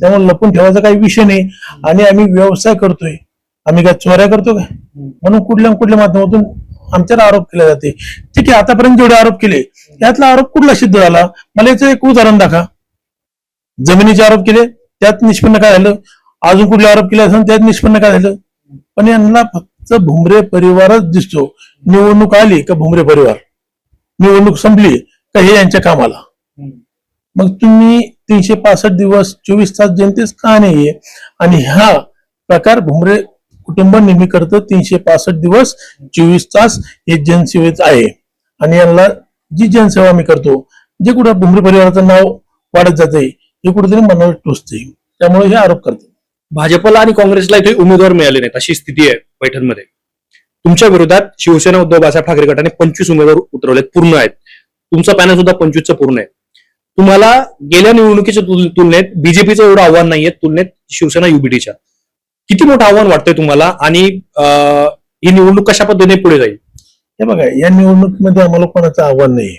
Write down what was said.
त्यामुळे लपून ठेवायचा काही विषय नाही. आणि आम्ही व्यवसाय करतोय. आम्ही काय चोऱ्या करतो का म्हणून कुठल्या कुठल्या माध्यमातून आमच्यावर आरोप केले जाते. ठीक आहे आतापर्यंत जेवढे आरोप केले यातला आरोप कुठला सिद्ध झाला? मला याचं एक उदाहरण दाखवा. जमिनीचे आरोप केले त्यात निष्पन्न काय झालं? अजून कुठले आरोप केले असेल त्यात निष्पन्न काय झालं? पण यांना फक्त भुमरे परिवारच दिसतो. निवडणूक आली का भुमरे परिवार? निवडणूक संपली का हे यांच्या कामाला? मग तुम्ही तीनशे पासष्ट दिवस चोवीस तास जनतेच का नाहीये? आणि हा प्रकार भुमरे कुटुंब नेहमी करतं तीनशे पासष्ट दिवस चोवीस तास हे जनसेवेच आहे. आणि यांना जी जनसेवा आम्ही करतो जे कुठं भुमरे परिवाराचं नाव वाढत जाते हे कुठेतरी मनावर टोचते त्यामुळे हे आरोप करतात. भाजपला आणि काँग्रेसला इथे उमेदवार मिळाले नाहीत अशी स्थिती आहे पैठणमध्ये. तुमच्या विरोधात शिवसेना उद्धव बाळासाहेब ठाकरे गटाने पंचवीस उमेदवार उतरवलेत पूर्ण आहेत. तुमचा पॅनल सुद्धा पंचवीसचा पूर्ण आहे. तुम्हाला गेल्या निवडणुकीच्या तुलनेत बीजेपीचं एवढं आव्हान नाहीये तुलनेत शिवसेना युबीटीच्या किती मोठं आव्हान वाटतंय तुम्हाला आणि ही निवडणूक कशा पद्धतीने पुढे जाईल? हे बघा या निवडणुकीमध्ये आम्हाला कोणाचं आव्हान नाही